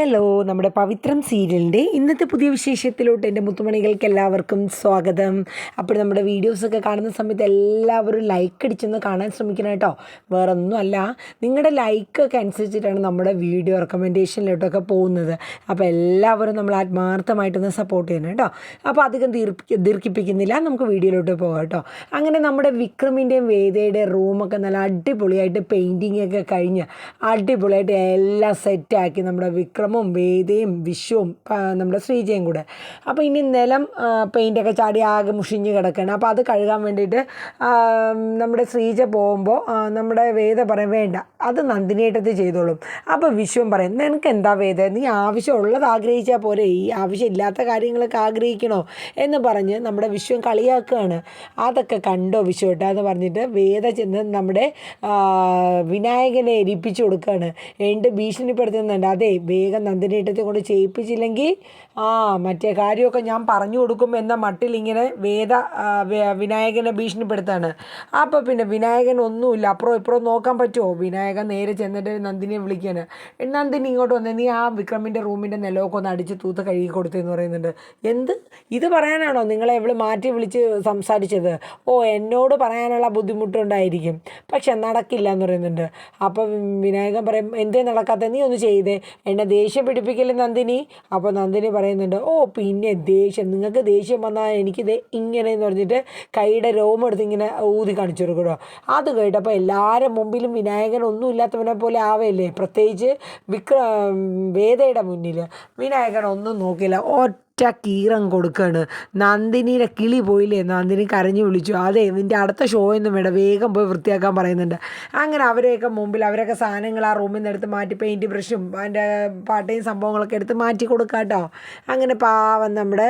Hello നമ്മുടെ പവിത്രം സീരിയലിന്റെ ഇന്നത്തെ പുതിയ വിശേഷത്തിലോട്ട് എന്റെ മുത്തുമണികൾക്ക് എല്ലാവർക്കും സ്വാഗതം. അപ്പോൾ നമ്മുടെ വീഡിയോസൊക്കെ കാണുന്ന സമയത്ത് എല്ലാവരും ലൈക്ക് അടിച്ചൊന്ന് കാണാൻ ശ്രമിക്കണം കേട്ടോ. വേറെ ഒന്നുമല്ല നിങ്ങളുടെ ലൈക്കൊക്കെ അനുസരിച്ചിട്ടാണ് നമ്മുടെ വീഡിയോ റെക്കമെൻഡേഷനിലോട്ടൊക്കെ പോകുന്നത്. അപ്പോൾ എല്ലാവരും നമ്മൾ ആത്മാർത്ഥമായിട്ടൊന്ന് സപ്പോർട്ട് ചെയ്യണം കേട്ടോ. അപ്പോൾ അധികം ദീർഘി ദീർഘിപ്പിക്കുന്നില്ല നമുക്ക് വീഡിയോയിലോട്ട് പോകാം കേട്ടോ. അങ്ങനെ നമ്മുടെ വിക്രമിന്റെയും വേദയുടെയും റൂമൊക്കെ നല്ല അടിപൊളിയായിട്ട് പെയിന്റിങ്ങൊക്കെ കഴിഞ്ഞ് അടിപൊളിയായിട്ട് എല്ലാം സെറ്റാക്കി നമ്മുടെ വിക്രമും വേദയും വിശ്വവും നമ്മുടെ ശ്രീജയും കൂടെ. അപ്പോൾ ഇനി നിലം പെയിന്റൊക്കെ ചാടി ആകെ മുഷിഞ്ഞ് കിടക്കുകയാണ് അപ്പോൾ അത് കഴുകാൻ വേണ്ടിയിട്ട് നമ്മുടെ ശ്രീജ പോകുമ്പോൾ നമ്മുടെ വേദ പറയും വേണ്ട അത് നന്ദിനിയേട്ടത്ത് ചെയ്തോളും. അപ്പോൾ വിശ്വം പറയും നിനക്ക് എന്താ വേദ? നീ ആവശ്യമുള്ളത് ആഗ്രഹിച്ചാൽ പോരെ. ഈ ആവശ്യമില്ലാത്ത കാര്യങ്ങളൊക്കെ ആഗ്രഹിക്കണോ? എന്ന് പറഞ്ഞ് നമ്മുടെ വിശ്വം കളിയാക്കുകയാണ്. അതൊക്കെ കണ്ടോ വിശ്വട്ട എന്ന് പറഞ്ഞിട്ട് വേദ ചെന്ന് നമ്മുടെ വിനായകനെ എരിപ്പിച്ചു കൊടുക്കുകയാണ്. എന്റെ ഭീഷണിപ്പെടുത്തുന്നുണ്ട്. അതെ വേഗം നന്ദിനേട്ടത്തെ കൊണ്ട് ചെയ്യിപ്പിച്ചില്ലെങ്കിൽ ആ മറ്റേ കാര്യമൊക്കെ ഞാൻ പറഞ്ഞു കൊടുക്കും എന്ന മട്ടിൽ ഇങ്ങനെ വേദ വിനായകനെ ഭീഷണിപ്പെടുത്താണ്. അപ്പോൾ പിന്നെ വിനായകൻ ഒന്നുമില്ല. അപ്പുറം ഇപ്പുറം നോക്കാൻ പറ്റുമോ? വിനായകൻ നേരെ ചെന്നിട്ട് നന്ദിനിയെ വിളിക്കാണ് നന്ദിനി ഇങ്ങോട്ട് വന്നേ നീ ആ വിക്രമിന്റെ റൂമിന്റെ നിലമൊക്കെ ഒന്ന് അടിച്ച് തൂത്ത് കഴുകി കൊടുത്തെന്ന് പറയുന്നുണ്ട്. എന്ത്? ഇത് പറയാനാണോ? നിങ്ങളെ എവിടെ മാറ്റി വിളിച്ച് സംസാരിച്ചത്. ഓ എന്നോട് പറയാനുള്ള ബുദ്ധിമുട്ടുണ്ടായിരിക്കും. പക്ഷെ നടക്കില്ല എന്ന് പറയുന്നുണ്ട്. അപ്പോൾ വിനായകൻ പറയും എന്തേ നടക്കാത്ത? നീ ഒന്ന് ചെയ്തേ. എന്നെ ദേഷ്യം പിടിപ്പിക്കല്ലേ നന്ദിനി. അപ്പോൾ നന്ദിനി പറയുന്നുണ്ട് ഓ പിന്നെ ദേഷ്യം. നിങ്ങൾക്ക് ദേഷ്യം വന്നാൽ എനിക്ക് ദേ ഇങ്ങനെ എന്ന് പറഞ്ഞിട്ട് കൈയുടെ രോമം എടുത്ത് ഇങ്ങനെ ഊതി കാണിച്ചു കൊടുക്കണോ അത് കേട്ടപ്പോൾ എല്ലാവരും മുമ്പിലും വിനായകൻ ഒന്നും ഇല്ലാത്തവനെ പോലെ ആവല്ലേ? പ്രത്യേകിച്ച് വിക്ര വേദയുടെ മുന്നിൽ വിനായകൻ ഒന്നും നോക്കില്ല. ഒറ്റ കീറം കൊടുക്കുകയാണ് നന്ദിനിയുടെ കിളി പോയില്ലേ? നന്ദിനി കരഞ്ഞു വിളിച്ചു. അതെ നിന്റെ അടുത്ത ഷോ ഒന്നും വേണ്ട. വേഗം പോയി വൃത്തിയാക്കാൻ പറയുന്നുണ്ട്. അങ്ങനെ അവരെയൊക്കെ മുമ്പിൽ അവരൊക്കെ സാധനങ്ങൾ ആ റൂമിൽ നിന്ന് എടുത്ത് മാറ്റി പെയിന്റ് ബ്രഷും അതിന്റെ പാട്ടയും സംഭവങ്ങളൊക്കെ എടുത്ത് മാറ്റി കൊടുക്കാം കേട്ടോ അങ്ങനെ പാവം നമ്മുടെ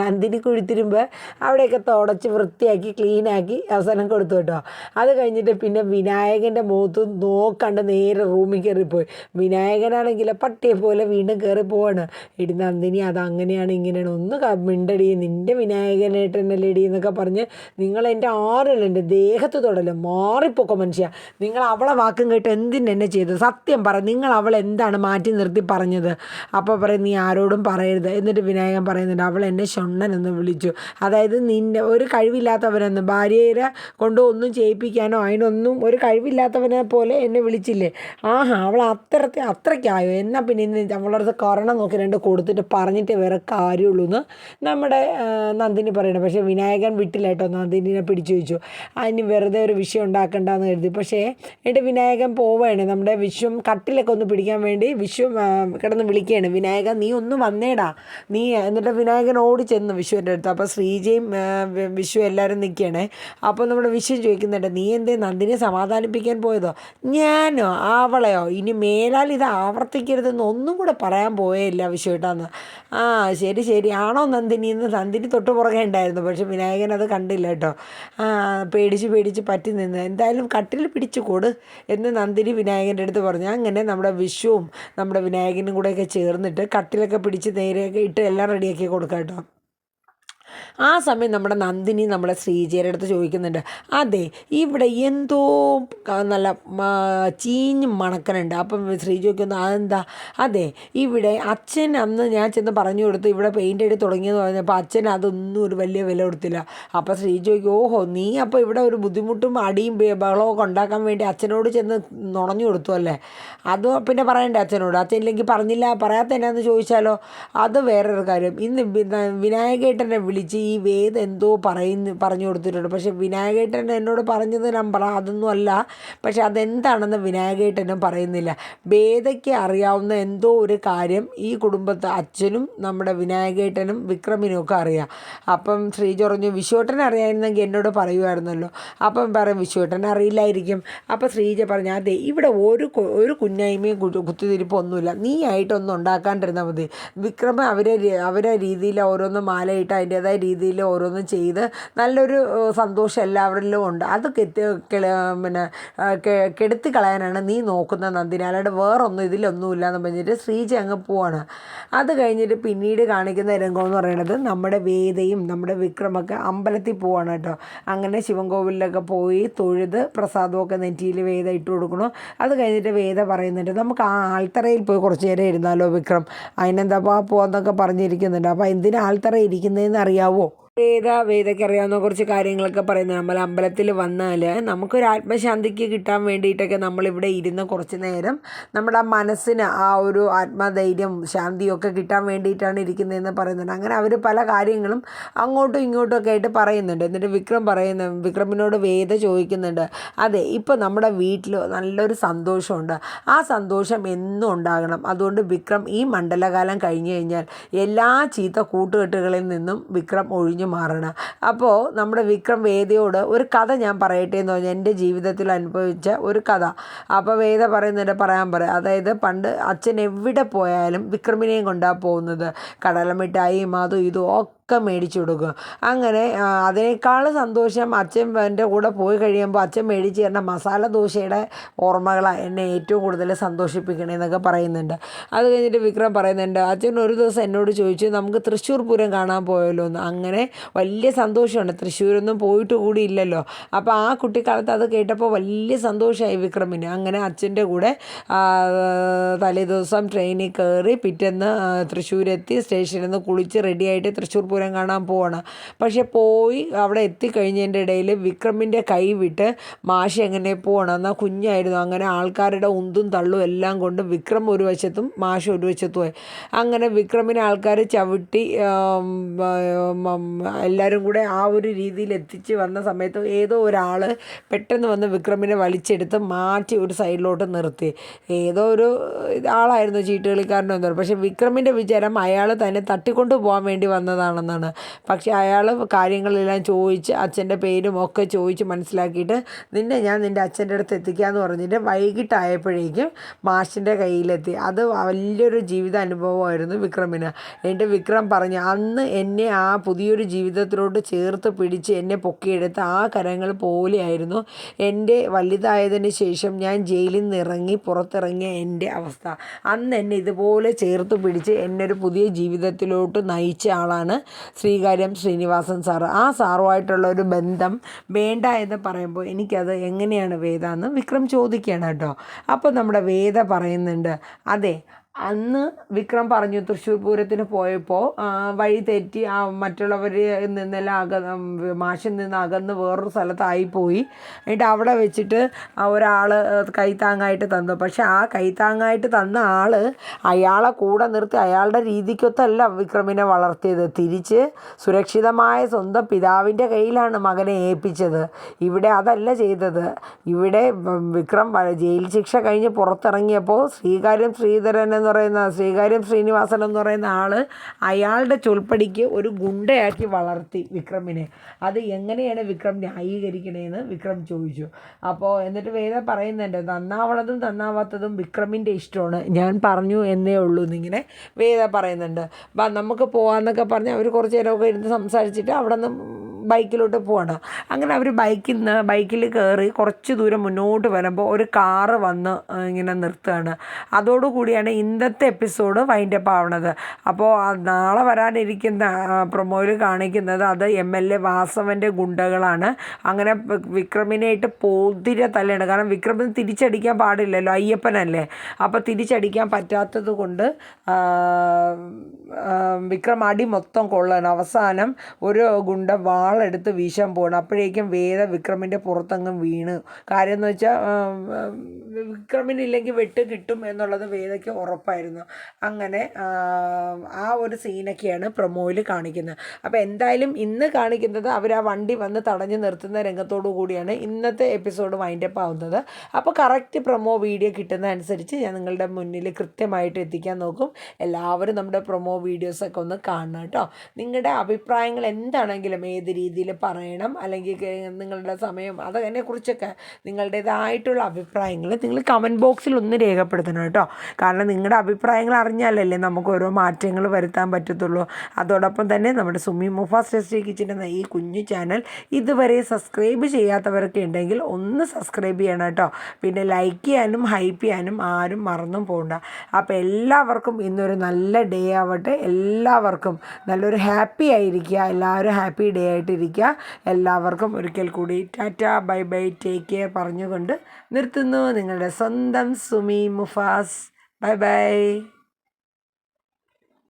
നന്ദിനി കുഴിത്തിരുമ്പോൾ അവിടെയൊക്കെ തുടച്ച് വൃത്തിയാക്കി ക്ലീനാക്കി അവസാനം കൊടുത്തു കേട്ടോ. അത് കഴിഞ്ഞിട്ട് പിന്നെ വിനായകന്റെ മുഖത്ത് നോക്കണ്ട് നേരെ റൂമിൽ കയറിപ്പോയി വിനായകനാണെങ്കിൽ പട്ടിയെ പോലെ വീണ്ടും കയറി പോവാണ് ഇടി നന്ദിനി അത് അങ്ങനെയാണ് ഇങ്ങനെയാണ് ഒന്ന് ക- മിണ്ടടി നിന്റെ വിനായകനായിട്ടല്ലേ എന്നൊക്കെ പറഞ്ഞ് നിങ്ങൾ എന്റെ ദേഹത്ത് തൊടൽ മാറിപ്പോക്കോ മനുഷ്യ. നിങ്ങൾ അവളെ വാക്കും കേട്ട് എന്തിന് എന്നെ ചെയ്തു സത്യം പറ നിങ്ങൾ അവൾ എന്താണ് മാറ്റി നിർത്തി പറഞ്ഞത്? അപ്പോൾ പറയും നീ ആരോടും പറയരുത്. എന്നിട്ട് വിനായകൻ പറയുന്നുണ്ട് അവൾ എന്നെ ഷൊണ്ണൻ എന്ന് വിളിച്ചു. അതായത് നിന്നെ ഒരു കഴിവില്ലാത്തവനെന്ന് ഭാര്യയെ കൊണ്ട് ഒന്നും ചെയ്യിപ്പിക്കാനോ അതിനൊന്നും ഒരു കഴിവില്ലാത്തവനെ പോലെ എന്നെ വിളിച്ചില്ലേ? ആഹാ അവൾ അത്രത്തെ അത്രയ്ക്കായോ? എന്നാൽ പിന്നെ ഇന്ന് അവളടുത്ത് നോക്കി രണ്ട് കൊടുത്തിട്ട് പറഞ്ഞിട്ട് വേറെ കാര്യമുള്ളൂ എന്ന് നമ്മുടെ നന്ദിനി പറയണം. പക്ഷേ വിനായകൻ വിട്ടില്ല കേട്ടോ നന്ദിനിനെ പിടിച്ചു വെച്ചു. അതിന് വെറുതെ ഒരു വിഷയം ഉണ്ടാക്കണ്ടെന്ന് കരുതി. പക്ഷേ എന്നിട്ട് വിനായകൻ പോവുകയാണ് നമ്മുടെ വിശ്വം കട്ടിലൊക്കെ ഒന്ന് പിടിക്കാൻ വേണ്ടി വിശ്വം കിടന്ന് വിളിക്കുകയാണ്. വിനായകൻ നീ ഒന്ന് വന്നേടാ. നീ എന്നിട്ട് വിനായകൻ ഓടി ചെന്നു വിശ്വന്റെ അടുത്ത്. അപ്പോൾ ശ്രീജയും വിശ്വ എല്ലാവരും നിൽക്കുകയാണ്. അപ്പോൾ നമ്മുടെ വിശ്വം ചോദിക്കുന്നുണ്ട് നീ എന്തേ നന്ദിനെ സമാധാനിപ്പിക്കാൻ പോയതോ? ഞാനോ? അവളെയോ ഇനി മേലാൽ ഇത് ആവർത്തിക്കരുതെന്ന് ഒന്നും കൂടെ പറയാൻ പോയേ ഇല്ല വിശ്വട്ടാന്ന് ആ ശരി. ശരി ആണോ നന്ദിനി എന്ന് നന്ദിനി തൊട്ട് പുറകെ ഉണ്ടായിരുന്നു. പക്ഷെ വിനായകൻ അത് കണ്ടില്ല കേട്ടോ. പേടിച്ച് പേടിച്ച് പറ്റി നിന്ന്. എന്തായാലും കട്ടിൽ പിടിച്ചു കൂട് എന്ന് നന്ദിനി വിനായകന്റെ അടുത്ത് പറഞ്ഞു. അങ്ങനെ നമ്മുടെ വിഷുവും നമ്മുടെ വിനായകനും കൂടെയൊക്കെ ചേർന്നിട്ട് കട്ടിലൊക്കെ പിടിച്ച് നേരെയൊക്കെ ഇട്ട് എല്ലാം റെഡിയാക്കി കൊടുക്കാം കേട്ടോ. ആ സമയം നമ്മുടെ നന്ദിനി നമ്മുടെ ശ്രീജയുടെ അടുത്ത് ചോദിക്കുന്നുണ്ട് അതെ ഇവിടെ എന്തോ നല്ല ചീഞ്ഞ് മണക്കനുണ്ട്. അപ്പം ശ്രീ ചോദിക്കുന്നു അതെന്താ? അതെ ഇവിടെ അച്ഛൻ അന്ന് ഞാൻ ചെന്ന് പറഞ്ഞു കൊടുത്ത് ഇവിടെ പെയിന്റ് അടി തുടങ്ങിയെന്ന് പറഞ്ഞപ്പോൾ അച്ഛൻ അതൊന്നും ഒരു വലിയ വില കൊടുത്തില്ല. അപ്പോൾ ശ്രീ ചോദിക്കും ഓഹോ നീ അപ്പോൾ ഇവിടെ ഒരു ബുദ്ധിമുട്ടും അടിയും ബഹളമൊക്കെ ഉണ്ടാക്കാൻ വേണ്ടി അച്ഛനോട് ചെന്ന് നുണഞ്ഞു കൊടുത്തു അല്ലേ? അത് പിന്നെ പറയണ്ടേ അച്ഛനോട് അച്ഛൻ ഇല്ലെങ്കിൽ പറഞ്ഞില്ല പറയാത്ത എന്നാന്ന് ചോദിച്ചാലോ? അത് വേറൊരു കാര്യം ഇന്ന് വിന- വിനായകേട്ടനെ വിളിച്ച് വേദ എന്തോ പറയുന്നു പറഞ്ഞു കൊടുത്തിട്ടുണ്ട്. പക്ഷേ വിനായകേട്ടൻ എന്നോട് പറഞ്ഞത് നമ്പർ അതൊന്നും അല്ല. പക്ഷെ അതെന്താണെന്ന് വിനായകേട്ടനും പറയുന്നില്ല. വേദയ്ക്ക് അറിയാവുന്ന എന്തോ ഒരു കാര്യം ഈ കുടുംബത്തെ അച്ഛനും നമ്മുടെ വിനായകേട്ടനും വിക്രമിനും ഒക്കെ അറിയാം. അപ്പം ശ്രീജ പറഞ്ഞു വിശ്വട്ടൻ അറിയാമെന്നെങ്കിൽ എന്നോട് പറയുമായിരുന്നല്ലോ. അപ്പം പറയും വിശ്വട്ടൻ അറിയില്ലായിരിക്കും. അപ്പം ശ്രീജ പറഞ്ഞു അതെ ഇവിടെ ഒരു ഒരു കുഞ്ഞായ്മയും കുത്തിതിരിപ്പൊന്നുമില്ല നീ ആയിട്ടൊന്നും ഉണ്ടാക്കാണ്ടിരുന്നാൽ മതി. വിക്രമ അവരെ അവരെ രീതിയിൽ ഓരോന്ന് മാലയിട്ട് അതിന്റെതായ രീതിയിൽ രീതിയിൽ ഓരോന്നും ചെയ്ത് നല്ലൊരു സന്തോഷം എല്ലാവരിലും ഉണ്ട്. അത് കെത്തി പിന്നെ കെടുത്തി കളയാനാണ് നീ നോക്കുന്ന നന്ദിനി. അല്ലാണ്ട് വേറൊന്നും ഇതിലൊന്നുമില്ല എന്ന് പറഞ്ഞിട്ട് ശ്രീജ അങ്ങ് പോവാണ്. അത് കഴിഞ്ഞിട്ട് പിന്നീട് കാണിക്കുന്ന രംഗം എന്ന് പറയുന്നത് നമ്മുടെ വേദയും നമ്മുടെ വിക്രമൊക്കെ അമ്പലത്തിൽ പോവാണ് കേട്ടോ. അങ്ങനെ ശിവൻകോവിലൊക്കെ പോയി തൊഴുത് പ്രസാദമൊക്കെ നെറ്റിയിൽ വേദ ഇട്ട് കൊടുക്കണം അത് കഴിഞ്ഞിട്ട് വേദ പറയുന്നുണ്ട് നമുക്ക് ആ ആൽത്തറയിൽ പോയി കുറച്ച് നേരം ഇരുന്നാലോ വിക്രം? അതിനെന്താ പോവാന്നൊക്കെ പറഞ്ഞിരിക്കുന്നുണ്ട്. അപ്പോൾ എന്തിനാ ആൽത്തറ ഇരിക്കുന്നതെന്ന് അറിയാവോ? വേദ വേദയ്ക്ക് അറിയാവുന്ന കുറച്ച് കാര്യങ്ങളൊക്കെ പറയുന്നത്. നമ്മൾ അമ്പലത്തിൽ വന്നാൽ നമുക്കൊരു ആത്മശാന്തിക്ക് കിട്ടാൻ വേണ്ടിയിട്ടൊക്കെ നമ്മളിവിടെ ഇരുന്ന് കുറച്ച് നേരം നമ്മുടെ മനസ്സിന് ആ ഒരു ആത്മധൈര്യം ശാന്തിയൊക്കെ കിട്ടാൻ വേണ്ടിയിട്ടാണ് ഇരിക്കുന്നതെന്ന് പറയുന്നുണ്ട്. അങ്ങനെ അവർ പല കാര്യങ്ങളും അങ്ങോട്ടും ഇങ്ങോട്ടും ഒക്കെ ആയിട്ട് പറയുന്നുണ്ട്. എന്നിട്ട് വിക്രം പറയുന്ന വിക്രമിനോട് വേദ ചോദിക്കുന്നുണ്ട് അതെ ഇപ്പോൾ നമ്മുടെ വീട്ടിൽ നല്ലൊരു സന്തോഷമുണ്ട്. ആ സന്തോഷം എന്നും ഉണ്ടാകണം. അതുകൊണ്ട് വിക്രം ഈ മണ്ഡലകാലം കഴിഞ്ഞു കഴിഞ്ഞാൽ എല്ലാ ചീത്ത കൂട്ടുകെട്ടുകളിൽ നിന്നും വിക്രം ഒഴിഞ്ഞു മാറണം. അപ്പോൾ നമ്മുടെ വിക്രം വേദയോട് ഒരു കഥ ഞാൻ പറയട്ടെ എന്ന് പറഞ്ഞാൽ എന്റെ ജീവിതത്തിൽ അനുഭവിച്ച ഒരു കഥ. അപ്പോൾ വേദ പറയുന്നുണ്ട് പറയാൻ പറയാം. അതായത് പണ്ട് അച്ഛൻ എവിടെ പോയാലും വിക്രമിനെയും കൊണ്ടാണ് പോകുന്നത്. കടലമിഠായിയും അതും ഇതും ഒക്കെ മേടിച്ചു കൊടുക്കും അങ്ങനെ അതിനേക്കാൾ സന്തോഷം അച്ഛൻ എന്റെ കൂടെ പോയി കഴിയുമ്പോൾ അച്ഛൻ മേടിച്ച് തരുന്ന മസാല ദോശയുടെ ഓർമ്മകളാണ് എന്നെ ഏറ്റവും കൂടുതൽ സന്തോഷിപ്പിക്കണേന്നൊക്കെ പറയുന്നുണ്ട്. അത് കഴിഞ്ഞിട്ട് വിക്രം പറയുന്നുണ്ട് അച്ഛൻ ഒരു ദിവസം എന്നോട് ചോദിച്ചു നമുക്ക് തൃശ്ശൂർ പൂരം കാണാൻ പോയല്ലോ എന്ന് അങ്ങനെ വലിയ സന്തോഷമുണ്ട്. തൃശ്ശൂരൊന്നും പോയിട്ട് കൂടി ഇല്ലല്ലോ. അപ്പോൾ ആ കുട്ടിക്കാലത്ത് അത് കേട്ടപ്പോൾ വലിയ സന്തോഷമായി വിക്രമിന്. അങ്ങനെ അച്ഛന്റെ കൂടെ തലേദിവസം തലേ ദിവസം ട്രെയിനിൽ കയറി പിറ്റേന്ന് തൃശ്ശൂരെത്തി സ്റ്റേഷനിൽ നിന്ന് കുളിച്ച് റെഡിയായിട്ട് തൃശ്ശൂർ പൂരം കാണാൻ പോവാണ്. പക്ഷെ പോയി അവിടെ എത്തിക്കഴിഞ്ഞതിന്റെ ഇടയിൽ വിക്രമിന്റെ കൈ വിട്ട് മാഷി എങ്ങനെ പോകണം എന്നാൽ കുഞ്ഞായിരുന്നു. അങ്ങനെ ആൾക്കാരുടെ ഉന്തും തള്ളും എല്ലാം കൊണ്ട് വിക്രം ഒരു വശത്തും മാഷി ഒരു വശത്തുമായി അങ്ങനെ വിക്രമിനെ ആൾക്കാർ ചവിട്ടി എല്ലാവരും കൂടെ ആ ഒരു രീതിയിൽ എത്തിച്ച് വന്ന സമയത്ത് ഏതോ ഒരാൾ പെട്ടെന്ന് വന്ന് വിക്രമിനെ വലിച്ചെടുത്ത് മാറ്റി ഒരു സൈഡിലോട്ട് നിർത്തി. ഏതോ ഒരു ആളായിരുന്നു ചീട്ടുകളിക്കാരനോ എന്തോ. പക്ഷേ വിക്രമിന്റെ വിചാരം അയാൾ തന്നെ തട്ടിക്കൊണ്ട് പോകാൻ വേണ്ടി വന്നതാണെന്നാണ് പക്ഷേ അയാൾ കാര്യങ്ങളെല്ലാം ചോദിച്ച് അച്ഛന്റെ പേരും ഒക്കെ ചോദിച്ച് മനസ്സിലാക്കിയിട്ട് നിന്നെ ഞാൻ നിന്റെ അച്ഛന്റെ അടുത്ത് എത്തിക്കാമെന്ന് പറഞ്ഞിട്ട് വൈകിട്ടായപ്പോഴേക്കും മാഷിന്റെ കയ്യിലെത്തി. അത് വലിയൊരു ജീവിത അനുഭവമായിരുന്നു വിക്രമിന്. എന്നിട്ട് വിക്രം പറഞ്ഞു അന്ന് എന്നെ ആ പുതിയൊരു ജീവിതത്തിലോട്ട് ചേർത്ത് പിടിച്ച് എന്നെ പൊക്കിയെടുത്ത ആ കരങ്ങൾ പോലെയായിരുന്നു എന്റെ വലുതായതിന് ശേഷം ഞാൻ ജയിലിൽ നിന്ന് ഇറങ്ങി പുറത്തിറങ്ങിയ എന്റെ അവസ്ഥ. അന്ന് എന്നെ ഇതുപോലെ ചേർത്ത് പിടിച്ച് എന്നെ ഒരു പുതിയ ജീവിതത്തിലോട്ട് നയിച്ച ആളാണ് ശ്രീകാര്യം ശ്രീനിവാസൻ സാറ് ആ സാറുമായിട്ടുള്ള ഒരു ബന്ധം വേണ്ട എന്ന് പറയുമ്പോൾ എനിക്കത് എങ്ങനെയാണ് വേദ എന്ന് വിക്രം ചോദിക്കുകയാണ് കേട്ടോ. അപ്പോൾ നമ്മുടെ വേദ പറയുന്നുണ്ട് അതെ അന്ന് വിക്രം പറഞ്ഞു തൃശ്ശൂർ പൂരത്തിന് പോയപ്പോൾ വഴി തെറ്റി ആ മറ്റുള്ളവർ നിന്നെല്ലാം അക മാഷിൽ നിന്ന് അകന്ന് വേറൊരു സ്ഥലത്തായിപ്പോയി. എന്നിട്ട് അവിടെ വെച്ചിട്ട് ഒരാൾ കൈത്താങ്ങായിട്ട് തന്നു. പക്ഷെ ആ കൈത്താങ്ങായിട്ട് തന്ന ആൾ അയാളെ കൂടെ നിർത്തി അയാളുടെ രീതിക്കൊത്തല്ല വിക്രമിനെ വളർത്തിയത്. തിരിച്ച് സുരക്ഷിതമായ സ്വന്തം പിതാവിന്റെ കയ്യിലാണ് മകനെ ഏൽപ്പിച്ചത്. ഇവിടെ അതല്ല ചെയ്തത്. ഇവിടെ വിക്രം ജയിൽ ശിക്ഷ കഴിഞ്ഞ് പുറത്തിറങ്ങിയപ്പോൾ ശ്രീകാര്യം ശ്രീധരൻ എന്ന് പറയുന്ന ശ്രീകാര്യം ശ്രീനിവാസൻ എന്ന് പറയുന്ന ആൾ അയാളുടെ ചൊൽപ്പടിക്ക് ഒരു ഗുണ്ടയാക്കി വളർത്തി വിക്രമിനെ. അത് എങ്ങനെയാണ് വിക്രം ന്യായീകരിക്കണേന്ന് വിക്രം ചോദിച്ചു. അപ്പോൾ എന്നിട്ട് വേദ പറയുന്നുണ്ട് നന്നാവണതും നന്നാവാത്തതും വിക്രമിന്റെ ഇഷ്ടമാണ്. ഞാൻ പറഞ്ഞു എന്നേ ഉള്ളൂ എന്നിങ്ങനെ വേദ പറയുന്നുണ്ട്. നമുക്ക് പോകാമെന്നൊക്കെ പറഞ്ഞ് അവർ കുറച്ച് നേരമൊക്കെ ഇരുന്ന് സംസാരിച്ചിട്ട് അവിടെ നിന്ന് ബൈക്കിലോട്ട് പോവാണ്. അങ്ങനെ അവർ ബൈക്കിൽ നിന്ന് ബൈക്കിൽ കയറി കുറച്ച് ദൂരം മുന്നോട്ട് വരുമ്പോൾ ഒരു കാറ് വന്ന് ഇങ്ങനെ നിർത്തുകയാണ്. അതോടുകൂടിയാണ് ഇന്നത്തെ എപ്പിസോഡ് വൈൻഡപ്പ് ആവണത്. അപ്പോൾ നാളെ വരാനിരിക്കുന്ന പ്രൊമോയിൽ കാണിക്കുന്നത് അത് എം എൽ എ വാസവന്റെ ഗുണ്ടകളാണ്. അങ്ങനെ വിക്രമിനായിട്ട് പോതിര തല്ലാണ്. കാരണം വിക്രമിന് തിരിച്ചടിക്കാൻ പാടില്ലല്ലോ അയ്യപ്പനല്ലേ? അപ്പോൾ തിരിച്ചടിക്കാൻ പറ്റാത്തത് കൊണ്ട് വിക്രം അടി മൊത്തം കൊള്ളാൻ അവസാനം ഒരു ഗുണ്ട വാളെടുത്ത് വീശാൻ പോകണം അപ്പോഴേക്കും വേദ വിക്രമിന്റെ പുറത്തങ്ങ് വീണ്. കാര്യം എന്ന് വെച്ചാൽ വിക്രമിനില്ലെങ്കിൽ വെട്ട് കിട്ടും എന്നുള്ളത് വേദയ്ക്ക് ഉറപ്പായിരുന്നു. അങ്ങനെ ആ, ആ ഒരു സീനൊക്കെയാണ് പ്രൊമോയിൽ കാണിക്കുന്നത്. അപ്പോൾ എന്തായാലും ഇന്ന് കാണിക്കുന്നത് അവർ ആ വണ്ടി വന്ന് തടഞ്ഞു നിർത്തുന്ന രംഗത്തോടു കൂടിയാണ് ഇന്നത്തെ എപ്പിസോഡ് വൈൻഡപ്പ് ആവുന്നത്. അപ്പോൾ കറക്റ്റ് പ്രൊമോ വീഡിയോ കിട്ടുന്ന അനുസരിച്ച് ഞാൻ നിങ്ങളുടെ മുന്നിൽ കൃത്യമായിട്ട് എത്തിക്കാൻ നോക്കും. എല്ലാവരും നമ്മുടെ പ്രൊമോ വീഡിയോസൊക്കെ ഒന്ന് കാണണം കേട്ടോ. നിങ്ങളുടെ അഭിപ്രായങ്ങൾ എന്താണെങ്കിലും ഏത് രീതിയിൽ പറയണം അല്ലെങ്കിൽ നിങ്ങളുടെ സമയം അതിനെക്കുറിച്ചൊക്കെ നിങ്ങളുടേതായിട്ടുള്ള അഭിപ്രായങ്ങൾ നിങ്ങൾ കമന്റ് ബോക്സിൽ ഒന്ന് രേഖപ്പെടുത്തണം കേട്ടോ. കാരണം നിങ്ങളുടെ അഭിപ്രായങ്ങൾ അറിഞ്ഞാലല്ലേ നമുക്ക് ഓരോ മാറ്റങ്ങൾ വരുത്താൻ പറ്റത്തുള്ളൂ. അതോടൊപ്പം തന്നെ നമ്മുടെ സുമി മുഫാസ് ടെസ്റ്റി കിച്ചിന്റെ ഈ കുഞ്ഞു ചാനൽ ഇതുവരെ സബ്സ്ക്രൈബ് ചെയ്യാത്തവരൊക്കെ ഉണ്ടെങ്കിൽ ഒന്ന് സബ്സ്ക്രൈബ് ചെയ്യണം കേട്ടോ. പിന്നെ ലൈക്ക് ചെയ്യാനും ഹൈപ്പ് ചെയ്യാനും ആരും മറന്നും പോകണ്ട അപ്പോൾ എല്ലാവർക്കും ഇന്നൊരു നല്ല ഡേ ആവട്ടെ. എല്ലാവർക്കും നല്ലൊരു ഹാപ്പി ആയിരിക്കുക. എല്ലാവരും ഹാപ്പി ഡേ ആയിട്ടിരിക്കുക. എല്ലാവർക്കും ഒരിക്കൽ കൂടി tata bye bye take care പറഞ്ഞുകൊണ്ട് നിർത്തുന്നു. നിങ്ങളുടെ സ്വന്തം സുമി മുഫാസ്. Bye bye.